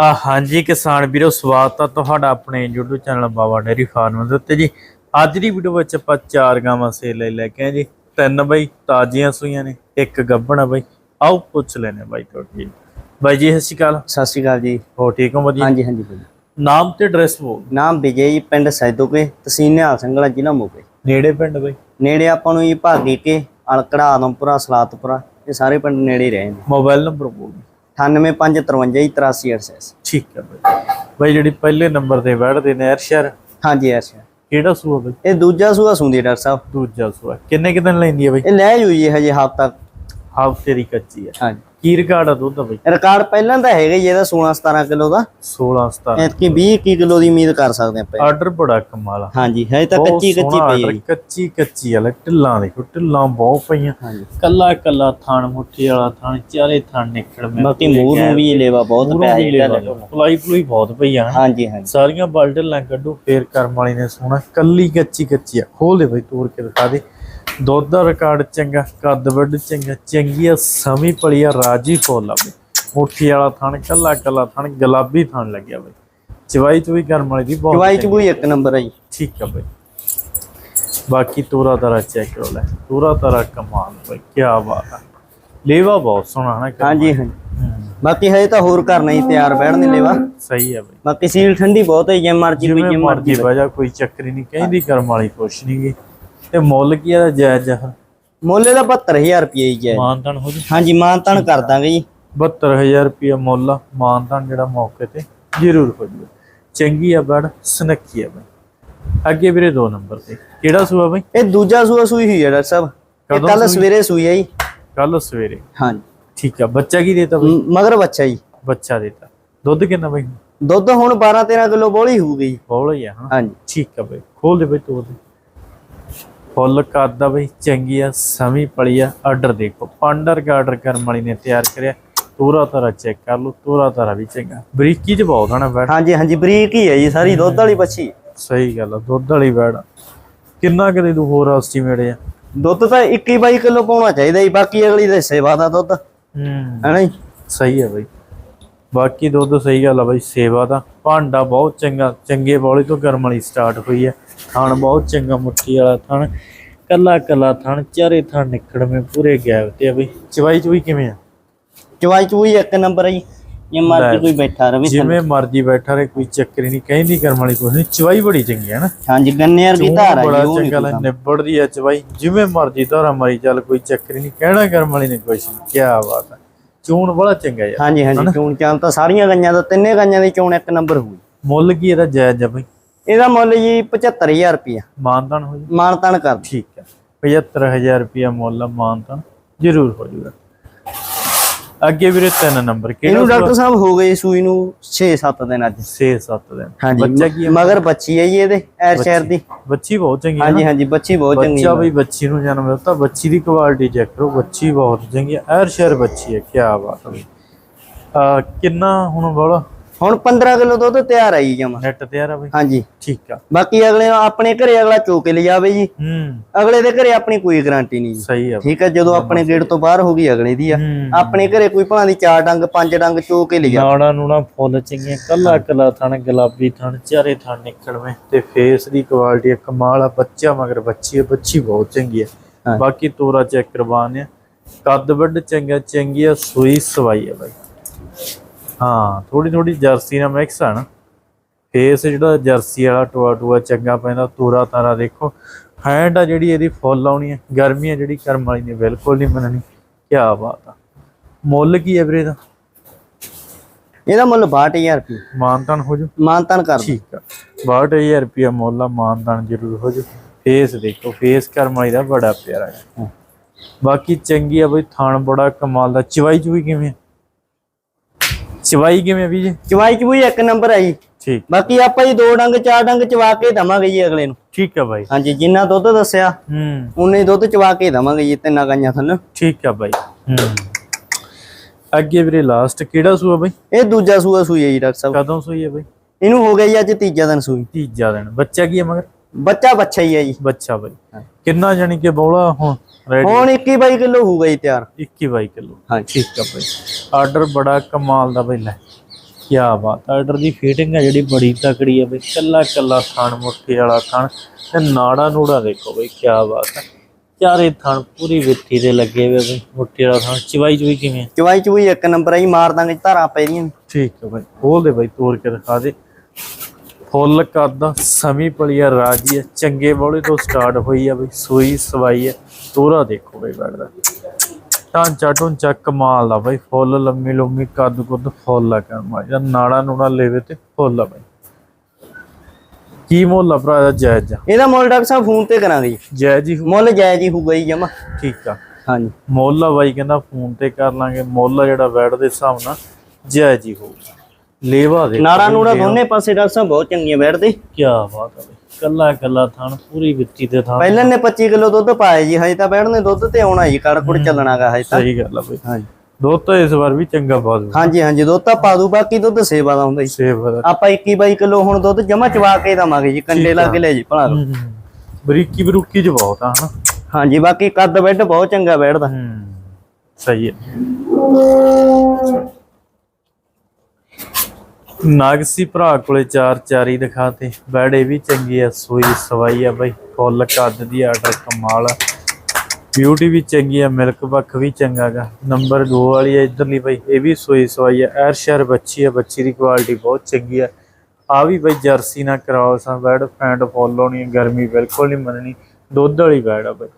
ਆ ਹਾਂਜੀ ਕਿਸਾਨ ਵੀਰੋ ਸਵਾਗਤ ਆ ਤੁਹਾਡਾ ਆਪਣੇ YouTube channel Baba dairy farm ਦੇ ਉੱਤੇ ਜੀ। ਅੱਜ ਦੀ ਵੀਡੀਓ ਵਿੱਚ ਆਪਾਂ ਚਾਰ ਗਾਵਾਂ ਸੇਲ ਲਈ ਲੈ ਕੇ ਆਏ ਜੀ। ਤਿੰਨ ਬਈ ਤਾਜ਼ੀਆਂ ਸੂਈਆਂ ਨੇ ਇੱਕ ਗੱਭਣ ਆ ਬਈ। ਆਓ ਪੁੱਛ ਲੈਨੇ ਬਾਈ ਤੁਹਾਡੀ ਬਾਈ ਜੀ ਸਤਿ ਸ਼੍ਰੀ ਅਕਾਲ। ਸਤਿ ਸ਼੍ਰੀ ਅਕਾਲ ਜੀ। ਹੋ ਠੀਕ ਹੋ ਵਧੀਆ? ਹਾਂਜੀ ਹਾਂਜੀ ਬੋਲੋ ਨਾਮ ਤੇ ਐਡਰੈਸ ਬੋਲ ਨਾਮ ਵਿਜੇ ਜੀ ਪਿੰਡ ਸੈਦੋਕੇ ਤਹਿਸੀਲ ਨਿਹਾਲ ਸਿੰਘਲਾ ਜ਼ਿਲ੍ਹਾ ਮੋਗੇ। ਨੇੜੇ ਪਿੰਡ ਬਈ? ਨੇੜੇ ਆਪਾਂ ਨੂੰ ਜੀ ਭਾਗੀ ਕੇ ਅਲਕੜਾ ਆਦਮਪੁਰਾ ਸਲਾਤਪੁਰਾ ਇਹ ਸਾਰੇ ਪਿੰਡ ਨੇੜੇ ਹੀ ਰਹੇ ਨੇ ਮੋਬਾਈਲ ਨੰਬਰ ਬੋਲ 98553 ਜੀ 8388 ਠੀਕ ਹੈ ਬਈ ਬਾਈ ਜਿਹੜੀ ਪਹਿਲੇ ਨੰਬਰ ਤੇ ਬੈਠਦੇ ਨੇ ਸ਼ਹਿਰ ਹਾਂਜੀ ਅੱਛਾ ਕਿਹੜਾ ਸੂਆ ਬਈ ਇਹ ਦੂਜਾ ਸੂਆ ਸੁੰਦੀ ਡਾਕਟਰ ਸਾਹਿਬ ਦੂਜਾ ਸੂਆ ਕਿੰਨੇ ਕਿਦਨ ਲੈਂਦੀ ਹੈ ਬਈ ਇਹ ਲੈ ਜੂ ਹਜੇ ਹਫ਼ਤਾ ਹਾਫ ਤੇਰੀ ਕੱਚੀ ਹੈ ਹਾਂਜੀ ਕੀ ਰਿਕਾਰਡ ਆ ਦੁੱਧ ਦਾ ਬਈ? ਰਿਕਾਰਡ ਪਹਿਲਾਂ ਤਾਂ ਹੈਗਾ ਜੀ ਇਹਦਾ 16 17 ਕਿਲੋ ਦਾ। 16 17 ਐਤਕੀ 20 21 ਕਿਲੋ ਦੀ ਉਮੀਦ ਕਰ ਸਕਦੇ ਆਪਾਂ ਆਰਡਰ ਬੜਾ ਕਮਾਲ ਆ। ਹਾਂਜੀ ਹਜੇ ਤਾਂ ਕੱਚੀ ਕੱਚੀ ਪਈ ਹੈ ਕੱਚੀ ਕੱਚੀ ਵਾਲਾ ਢਿੱਲਾਂ ਦੇਖੋ ਢਿੱਲਾਂ ਬਹੁਤ ਪਈਆਂ। ਹਾਂਜੀ। ਕੱਲਾ ਕੱਲਾ ਥਣ ਮੁੱਠੀ ਵਾਲਾ ਥਣ ਚਾਰੇ ਥਣ ਨਿਕਲ ਮੈਂ ਬਾਕੀ ਮੂੰਹ ਨੂੰ ਵੀ ਲੇਵਾ ਬਹੁਤ ਪਿਆ ਹੈ ਪਲਾਈ ਪਲੂਈ ਬਹੁਤ ਪਈ ਆ। ਹਾਂਜੀ ਹਾਂਜੀ। ਸਾਰੀਆਂ ਬਲ ਢਿੱਲਾਂ ਕੱਢੋ ਫੇਰ ਕਰਮ ਵਾਲੀ ਨੇ ਸੋਹਣਾ ਕੱਲੀ ਕੱਚੀ ਕੱਚੀ ਆ। ਖੋਲ ਦੇ ਬਈ ਤੋੜ ਕੇ ਦਿਖਾ ਦੇ। ਦੁੱਧ ਦਾ ਰਿਕਾਰਡ ਚੰਗਾ ਕੱਦ ਵੱਡ ਚੰਗਾ ਚੰਗੀ ਆ ਸਮੀ ਪਲੀ ਆ ਰਾਜੀ ਫੁੱਲ ਆ ਬਈ। ਮੁੱਠੀ ਵਾਲਾ ਥਣ ਕੱਲਾ ਕੱਲਾ ਥਣ ਗੁਲਾਬੀ ਥਣ ਲੱਗਿਆ ਬਈ। ਚਵਾਈ ਚੁਈ ਕਰਮ ਵਾਲੀ ਦੀ ਬਹੁਤ ਚਵਾਈ ਚ ਕੋਈ ਇੱਕ ਨੰਬਰ ਹੈ ਜੀ। ਠੀਕ ਹੈ ਬਈ। ਬਾਕੀ ਤੋਰਾ ਤਾਰਾ ਚੈੱਕ ਕਰੋ ਲੈ। ਤੋਰਾ ਤਾਰਾ ਕਮਾਲ ਬਈ ਕੀ ਬਾਤ ਹੈ ਲੇਵਾ ਬਹੁਤ ਸੋਹਣਾ ਹੈ ਨਾ ਹਾਂਜੀ ਹਾਂਜੀ। ਹੂੰ, ਬਾਕੀ ਹਜੇ ਤਾਂ ਹੋਰ ਕਰਨਾ ਹੀ ਤਿਆਰ ਬੈਠਣ ਦੀ ਲੇਵਾ। ਸਹੀ ਹੈ ਬਈ। ਬਾਕੀ ਸੀਲ ਠੰਡੀ ਬਹੁਤ ਹੈ ਜੇ ਮਰਜ਼ੀ ਜਿਵੇਂ ਜੇ ਮਰਜ਼ੀ ਵਜਾ ਕੋਈ ਚੱਕਰੀ ਨਹੀਂ। ਕਹਿੰਦੀ ਕਰਮ ਵਾਲੀ ਕੁਛ ਨਹੀਂ ਗੀ। ਤੇ ਮੁੱਲ ਕੀ ਆ ਜਾਇਜ਼ ਜਹ ਮੁੱਲ ਦਾ 72000 ਰੁਪਏ ਹੀ ਹੈ ਮਾਨਤਨ ਹੋ ਜੀ? ਹਾਂਜੀ ਮਾਨਤਾਨ ਕਰ ਦਾਂਗੇ ਜੀ। 72000 ਰੁਪਏ ਮੁੱਲ ਮਾਨਤਨ ਜਿਹੜਾ ਮੌਕੇ ਤੇ ਜ਼ਰੂਰ ਹੋ ਜੂਗਾ। ਚੰਗੀ ਆ ਬੜ ਸਨੱਖੀ ਆ ਬਈ ਅੱਗੇ ਵੀਰੇ ਦੋ ਨੰਬਰ ਤੇ। ਕਿਹੜਾ ਸੂਆ ਬਈ? ਇਹ ਦੂਜਾ ਸੂਆ ਸੂਈ ਹੋਈ ਹੈ ਡਾਕਟਰ ਸਾਹਿਬ। ਇਹ ਕੱਲ? ਸਵੇਰੇ ਸੂਈ ਹੈ ਜੀ। ਕੱਲ ਸਵੇਰੇ। ਹਾਂਜੀ। ਠੀਕ ਆ ਬੱਚਾ ਕੀ ਦੇਤਾ ਬਈ? ਮਗਰ ਬੱਚਾ ਜੀ। ਬੱਚਾ ਦੇਤਾ। ਦੁੱਧ ਕਿੰਨਾ ਬਈ? ਦੁੱਧ ਹੁਣ 12 13 ਕਿਲੋ ਬੋਲੀ ਹੋਊਗੀ ਬੋਲ ਆ ਹਾਂ ਹਾਂਜੀ। ਠੀਕ ਆ ਬਈ ਖੋਲ ਦੇ ਬਈ ਤੋੜ ਦੇ ਫੁੱਲ ਕਰਦਾ ਬਈ ਚੰਗੀ ਆ ਸਮੀ ਪਲੀ ਆ ਆਰਡਰ ਦੇਖੋ। ਪਾਂਡਰ ਦਾ ਆਰਡਰ ਕਰਨ ਵਾਲੀ ਨੇ ਤਿਆਰ ਕਰਿਆ। ਤੋਰਾ ਤਾਰਾ ਚੈੱਕ ਕਰ ਲਓ ਤੋਰਾ ਤਾਰਾ ਵੀ ਚੰਗਾ। ਬਰੀਕੀ ਚ ਬਹੁਤ ਹਨਾ ਬੈਡ ਹਾਂਜੀ ਹਾਂਜੀ ਬਰੀਕ ਹੀ ਹੈ ਜੀ ਸਾਰੀ ਦੁੱਧ ਵਾਲੀ ਬੱਚੀ। ਸਹੀ ਗੱਲ ਆ ਦੁੱਧ ਵਾਲੀ ਬੈਡ ਕਿੰਨਾ ਕਦੇ ਤੂੰ ਹੋਰ ਐਸਟੀਮੇਟ ਆ? ਦੁੱਧ ਤਾਂ 21 22 ਕਿਲੋ ਪਾਉਣਾ ਚਾਹੀਦਾ ਜੀ ਬਾਕੀ ਅਗਲੀ ਦੇ ਸੇਵਾ ਦਾ ਦੁੱਧ। ਹੂੰ। ਹੈ ਨਾ ਜੀ। ਸਹੀ ਹੈ ਬਈ। ਬਾਕੀ ਦੁੱਧ ਸਹੀ ਗੱਲ ਆ ਬਈ ਸੇਵਾ ਦਾ। ਭਾਂਡਾ ਬਹੁਤ ਚੰਗਾ ਚੰਗੇ ਬੌਲੇ ਤੋਂ ਗਰਮ ਵਾਲੀ ਸਟਾਰਟ ਹੋਈ ਹੈ। ਥਣ ਬਹੁਤ ਚੰਗਾ ਮੁੱਠੀ ਵਾਲਾ ਥਣ ਕੱਲਾ ਕੱਲਾ ਥਣ ਚਾਰੇ ਥਣ ਨਿਕੜਵੇਂ ਪੂਰੇ ਗੈਪ ਤੇ ਆ ਬਈ। ਚਵਾਈ ਚੁਈ ਕਿਵੇਂ ਆ? ਚਵਾਈ ਚੂਈ ਇੱਕ ਨੰਬਰ ਹੈ ਜੀ। ਜੇ ਮਰਜ਼ੀ ਕੋਈ ਬੈਠਾ ਰਵੇ ਜਿਵੇਂ ਮਰਜ਼ੀ ਬੈਠਾ ਰਹੇ ਕੋਈ ਚੱਕਰ ਨਹੀਂ ਕਹਿੰਦੀ ਕਰਮ ਵਾਲੀ ਕੁਛ ਨਹੀਂ ਚਵਾਈ ਬੜੀ ਚੰਗੀ ਹੈ ਨਾ। ਹਾਂਜੀ ਗੰਨੇ ਵਰਗੀ ਧਾਰ ਹੈ ਬੜਾ ਚੰਗਾ ਕੋਈ ਲੈ ਨਿਬੜਦੀ ਆ ਚਵਾਈ। ਜਿਵੇਂ ਮਰਜ਼ੀ ਧਾਰਾ ਮਾਰੀ ਚੱਲ ਕੋਈ ਚੱਕਰ ਨਹੀਂ ਕਹਿਣਾ ਕਰਮ ਵਾਲੀ ਨੇ ਕੁਛ ਕੀ ਬਾਤ ਹੈ ਚੂਣ ਬੜਾ ਚੰਗਾ ਯਾਰ। ਹਾਂਜੀ ਹਾਂਜੀ ਚੋਣ ਚਾਲ ਤਾਂ ਸਾਰੀਆਂ ਗਈਆਂ ਦਾ ਤਿੰਨੇ ਗਈਆਂ ਦੀ ਚੋਣ ਇੱਕ ਨੰਬਰ ਹੋਊ ਮੁੱਲ ਕੀ ਇਹਦਾ ਜਾਇਜ਼ ਆ ਬਈ? ਇਹਦਾ ਮੁੱਲ ਜੀ 75000 ਰੁਪਇਆ ਮਾਨਦਾਨ ਹੋ ਜੀ। ਮਾਨਤਾਨ ਕਰ। ਠੀਕ ਹੈ 75000 ਰੁਪਇਆ ਮੁੱਲ ਆ ਮਾਨਦਾਨ ਜ਼ਰੂਰ ਹੋ ਜੂਗਾ। ਅੱਗੇ ਵੀਰੇ ਤਿੰਨ ਨੰਬਰ ਕਿਹੜਾ ਇਹਨੂੰ ਡਾਕਟਰ ਸਾਹਿਬ ਹੋ ਗਏ ਸੂਈ ਨੂੰ 6-7 ਦਿਨ ਅੱਜ। 6-7 ਦਿਨ। ਹਾਂਜੀ ਬੱਚਾ ਕੀ ਮਗਰ ਬੱਚੀ ਹੈ ਜੀ ਇਹਦੇ ਐਰ ਸ਼ਹਿਰ ਦੀ। ਬੱਚੀ ਬਹੁਤ ਚੰਗੀ ਹੈ ਹਾਂਜੀ ਹਾਂਜੀ ਬੱਚੀ ਬਹੁਤ ਚੰਗੀ ਬੱਚਾ ਵੀ ਬੱਚੀ ਨੂੰ ਜਨਮ ਦਿੱਤਾ ਬੱਚੀ ਦੀ ਕੁਆਲਿਟੀ ਚੈੱਕ ਕਰੋ ਬੱਚੀ ਬਹੁਤ ਚੰਗੀ ਹੈ ਐਰ ਸ਼ੇਰ ਬੱਚੀ ਹੈ ਕੀ ਬਾਤ ਹੈ। ਕਿੰਨਾ ਹੁਣ ਬੋਲਾ? ਹੁਣ 15 ਕਿਲੋ ਦੁੱਧ ਤਿਆਰ ਆਈ ਜਮਾ। ਨੈਟ ਤੇ ਆ ਬਈ? ਹਾਂਜੀ। ਠੀਕ ਆ। ਬਾਕੀ ਅਗਲੇ ਆਪਣੇ ਘਰੇ ਅਗਲਾ ਚੋ ਕੇ ਲਿਜਾਵੇ ਜੀ। ਹੂੰ। ਅਗਲੇ ਦੇ ਘਰੇ ਆਪਣੀ ਕੋਈ ਗਾਰੰਟੀ ਨਹੀਂ ਜੀ। ਸਹੀ ਆ ਠੀਕ ਹੈ ਜਦੋਂ ਆਪਣੇ ਗੇਟ ਤੋਂ ਬਾਹਰ ਹੋ ਗਈ ਅਗਲੇ ਦੀ ਆ। ਆਪਣੇ ਘਰੇ ਕੋਈ ਭਾਂ ਦੀ ਚਾਰ ਡੰਗ ਪੰਜ ਡੰਗ ਚੋ ਕੇ ਲਿਜਾ। ਨਾੜਾ ਨੂੰ ਨਾ ਫੁੱਲ ਚੰਗੀਆਂ ਕੱਲਾ ਕੱਲਾ ਥਣ ਗੁਲਾਬੀ ਥਣ ਚਾਰੇ ਥਣ ਨਿਕਲਵੇਂ ਤੇ ਫੇਸ ਦੀ ਕੁਆਲਿਟੀ ਕਮਾਲ ਆ ਬੱਚਾ ਮਗਰ ਬੱਚੀ ਹੈ ਬੱਚੀ ਬਹੁਤ ਚੰਗੀ ਹਾਂ। ਬਾਕੀ ਤੋਰਾ ਚੈੱਕ ਕਰਵਾਨ ਆ। ਕੱਦ ਵੱਡ ਚੰਗਾ ਚੰਗੀ ਆ ਸੂਈ ਸਵਾਈ ਆ ਬਾਈ। ਹਾਂ ਥੋੜੀ ਥੋੜੀ ਜਰਸੀ ਨਾਲ ਮਿਕਸ ਆ ਨਾ। ਫੇਸ ਜਿਹੜਾ ਜਰਸੀ ਵਾਲਾ ਟੋਆ ਟੋਆ ਚੰਗਾ ਪੈਂਦਾ ਤੋਰਾ ਤਾਰਾ ਦੇਖੋ। ਹੈਂਡ ਆ ਜਿਹੜੀ ਇਹਦੀ ਫੁੱਲ ਆਉਣੀ ਹੈ ਗਰਮੀ ਆ ਜਿਹੜੀ ਕਰਮ ਵਾਲੀ ਨੇ ਬਿਲਕੁਲ ਨਹੀਂ ਮੰਨਣੀ। ਕੀ ਬਾਤ ਆ। ਮੁੱਲ ਕੀ ਹੈ ਵੀਰੇ ਦਾ ਇਹਦਾ ਮੁੱਲ 62000 ਰੁਪਏ। ਮਾਨਤਨ ਹੋ ਜੂ? ਮਾਨਤਾਨ ਕਰ। ਠੀਕ ਆ। 62000 ਰੁਪਿਆ ਮੁੱਲ ਆ ਮਾਨਦਾਨ ਜ਼ਰੂਰ ਹੋ ਜੂ। ਫੇਸ ਦੇਖੋ ਫੇਸ ਕਰਮਾਈ ਦਾ ਬੜਾ ਪਿਆਰਾ ਹੈ। ਬਾਕੀ ਚੰਗੀ ਆ ਬਈ ਥਾਣ ਬੜਾ ਕਮਾਲ ਦਾ। ਚਵਾਈ ਚੁਈ ਕਿਵੇਂ? ਚਵਾਈ ਕਿਵੇਂ ਆ ਵੀ ਜੀ? ਚਵਾਈ ਚ ਵੀ ਇੱਕ ਨੰਬਰ ਜੀ। ਠੀਕ। ਬਾਕੀ ਆਪਾਂ ਜੀ ਦੋ ਡੰਗ ਚਾਰ ਡੰਗ ਚਵਾ ਕੇ ਦਵਾਂਗੇ ਜੀ ਅਗਲੇ ਨੂੰ। ਠੀਕ ਆ ਬਾਈ। ਹਾਂਜੀ ਜਿੰਨਾ ਦੁੱਧ ਦੱਸਿਆ ਹੂੰ। ਉਨੇ ਦੁੱਧ ਚਵਾ ਕੇ ਦਵਾਂਗੇ ਜੀ ਤਿੰਨਾਂ ਗਾਈਆਂ ਥੱਲੇ। ਠੀਕ ਆ ਬਾਈ। ਹੂੰ। ਅੱਗੇ ਵੀਰੇ ਲਾਸਟ ਕਿਹੜਾ ਸੂਆ ਬਾਈ? ਇਹ ਦੂਜਾ ਸੂਆ ਸੂਈ ਹੈ ਜੀ ਡਾਕਟਰ ਸਾਹਿਬ। ਕਦੋਂ ਸੂਈ ਹੈ ਬਾਈ? ਇਹਨੂੰ ਹੋ ਗਿਆ ਜੀ ਅੱਜ ਤੀਜਾ ਦਿਨ ਸੂਈ। ਤੀਜਾ ਦਿਨ। ਬੱਚਾ ਕੀ ਹੈ ਮਗਰ? ਬੱਚਾ ਬੱਚਾ ਹੀ ਹੈ ਜੀ। ਬੱਚਾ ਬਾਈ। ਕਿੰਨਾ ਜਾਨੀ ਕਿ ਬੌਲਾ ਹੁਣ ਰੈਡੀ ਹੁਣ 21 22 ਕਿਲੋ ਹੋਊਗਾ ਜੀ ਤਿਆਰ। 21 22 ਕਿਲੋ। ਹਾਂਜੀ। ਠੀਕ ਆ ਬਾਈ। ਆਰਡਰ ਬੜਾ ਕਮਾਲ ਦਾ ਬਾਈ ਲੈ। ਕੀ ਬਾਤ ਆਰਡਰ ਦੀ ਫਿਟਿੰਗ ਹੈ ਜਿਹੜੀ ਬੜੀ ਤਕੜੀ ਹੈ ਬਈ। ਕੱਲਾ ਕੱਲਾ ਥਣ ਮੁੱਠੀ ਵਾਲਾ ਥਣ ਤੇ ਨਾੜਾ ਨੂੜਾ ਦੇਖੋ ਬਈ ਕੀ ਬਾਤ ਹੈ ਚਾਰੇ ਥਣ ਪੂਰੀ ਵਿੱਥੀ ਦੇ ਲੱਗੇ ਹੋਏ ਬਈ ਮੁੱਠੀ ਵਾਲਾ ਥਣ। ਚਵਾਈ ਚੁਈ ਕਿਵੇਂ ਚਵਾਈ ਚੁਈ ਇੱਕ ਨੰਬਰ ਆਈ ਮਾਰ ਦਾਂਗੇ ਧਾਰਾਂ ਪੈ ਰਹੀਆਂ। ਠੀਕ ਹੈ ਬਾਈ। ਖੋਲ ਦੇ ਬਾਈ ਤੋੜ ਕੇ ਦਿਖਾ ਦੇ। ਫੁੱਲ ਕੱਦ ਸਮੀ ਪਲੀਆ ਰਾਜੀ ਹੈ ਚੰਗੇ ਬੋਲੇ ਤੋਂ ਸਟਾਰਟ ਹੋਈ ਆ ਬਈ ਸੂਈ ਸਵਾਈ ਹੈ ਤੋਰਾ ਦੇਖੋ ਬਈ ਬੈਠਦਾ। ਢਾਂਚਾ ਢੁੰਚਾ ਕਮਾਲ ਦਾ ਬਈ ਫੁੱਲ ਲੰਮੀ ਲੰਮੀ ਕੱਦ ਕੁੱਦ ਫੁੱਲ ਆ ਕਰਮਾ ਜਾਂ ਨਾੜਾ ਨੂੜਾ ਲੈਵੇ ਤੇ ਫੁੱਲ ਆ ਬਈ। ਕੀ ਮੁੱਲ ਆ ਭਰਾ ਦਾ ਜਾਇਜ਼ ਆ? ਇਹਦਾ ਮੁੱਲ ਡਾਕਟਰ ਸਾਹਿਬ ਫੋਨ ਤੇ ਕਰਾਂਗੇ ਜੀ। ਜਾਇਜ਼ ਹੀ ਹੋਊ। ਮੁੱਲ ਜਾਇਜ਼ ਹੀ ਹੋਊਗਾ ਜੀ ਜਮਾ। ਠੀਕ ਆ। ਹਾਂਜੀ। ਮੁੱਲ ਆ ਬਾਈ ਕਹਿੰਦਾ ਫੋਨ ਤੇ ਕਰ ਲਾਂਗੇ ਮੁੱਲ ਆ ਜਿਹੜਾ ਬੈਡ ਦੇ ਹਿਸਾਬ ਨਾਲ ਜਾਇਜ਼ ਹੀ ਹੋਊਗਾ। ਲੇਵਾ ਦੇ ਨਾੜਾ ਨੂੜਾ ਦੋਨੇ ਪਾਸੇ ਡਾਕਟਰ ਬਹੁਤ ਚੰਗੀਆਂ ਬੈਠਦੇ। ਕੀ ਬਾਤ ਹੈ ਕੱਲਾ ਕੱਲਾ ਥਣ ਪੂਰੀ ਵਿੱਤੀ ਤੇ ਥਣ। ਪਹਿਲਾਂ ਨੇ 25 ਕਿਲੋ ਦੁੱਧ ਪਾਇਆ ਜੀ ਹਜੇ ਤਾਂ ਬੈਠਨੇ ਦੁੱਧ ਤੇ ਆਉਣਾ ਜੀ ਕੜਕੁੜ ਚੱਲਣਾਗਾ ਹਜੇ ਤਾਂ। ਸਹੀ ਗੱਲ ਆ ਬਈ। ਹਾਂਜੀ। ਦੁੱਧ ਤਾਂ ਇਸ ਵਾਰ ਵੀ ਚੰਗਾ ਪਾ ਦੂ ਹਾਂਜੀ ਹਾਂਜੀ ਦੁੱਧ ਤਾਂ ਪਾ ਦੂ ਬਾਕੀ ਦੁੱਧ ਸੇਵਾ ਦਾ ਹੁੰਦਾ ਜੀ। ਸੇਵ ਦਾ। ਆਪਾਂ 21 22 ਕਿਲੋ ਹੁਣ ਦੁੱਧ ਜਮਾ ਚਵਾ ਕੇ ਦਵਾਂਗੇ ਜੀ ਕੰਡੇ ਲਾ ਕੇ ਲੈ ਜੀ ਭਲਾ ਲਓ। ਬਰੀਕੀ ਬਰੂਕੀ ਚ ਬਹੁਤ ਆ ਹਨਾ? ਹਾਂਜੀ ਬਾਕੀ ਕੱਦ ਬੈੱਡ ਬਹੁਤ ਚੰਗਾ ਬੈਠਦਾ। ਹੂੰ ਸਹੀ ਹੈ। ਨਾਗਸੀ ਭਰਾ ਕੋਲੇ ਚਾਰ ਚਾਰੀ ਦਿਖਾਤੇ ਬੈੜੇ ਵੀ ਚੰਗੀ ਆ, ਸੋਈ ਸਵਾਈ ਆ ਬਈ, ਫੁੱਲ ਕੱਦ ਦੀ ਆਰਡਰ ਕਮਾਲ ਆ। ਬਿਊਟੀ ਵੀ ਚੰਗੀ ਆ ਮਿਲਕ ਪੱਖ ਵੀ ਚੰਗਾਗਾ ਨੰਬਰ 2 ਵਾਲੀ ਆ ਇਧਰਲੀ ਬਈ, ਇਹ ਵੀ ਸੋਈ ਸਵਾਈ ਆ। ਐਰ ਸ਼ਹਿਰ ਬੱਚੀ ਆ, ਬੱਚੀ ਦੀ ਕੁਆਲਿਟੀ ਬਹੁਤ ਚੰਗੀ ਆ। ਆ ਵੀ ਬਈ ਜਰਸੀ ਨਾ ਕਰਾਓ ਸਾਂ ਬੈਡ ਫੈਂਟ ਫੁੱਲ ਹੋਣੀ ਗਰਮੀ ਬਿਲਕੁਲ ਨਹੀਂ ਮੰਨਣੀ। ਦੁੱਧ ਵਾਲੀ ਬੈਡ ਆ ਬਈ।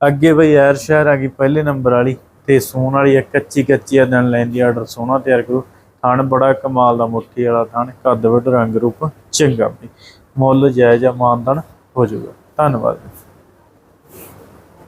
ਅੱਗੇ ਬਈ ਐਰ ਸ਼ਹਿਰ ਆ ਗਈ ਪਹਿਲੇ ਨੰਬਰ ਵਾਲੀ, ਤੇ ਸੂਣ ਵਾਲੀ ਆ ਕੱਚੀ ਕੱਚੀ ਆ, ਦਿਨ ਲੈਂਦੀ ਆਰਡਰ ਸੋਹਣਾ ਤਿਆਰ ਕਰੋ। ਥਣ ਬੜਾ ਕਮਾਲ ਦਾ ਮੁੱਠੀ ਵਾਲਾ ਥਣ ਕੱਦ ਵੱਡ ਰੰਗ ਰੂਪ, ਚੰਗਾ ਵੀ। ਮੁੱਲ ਜਾਇਜ਼ ਆ, ਮਾਨਦਨ ਹੋ ਜਾਊਗਾ। ਧੰਨਵਾਦ।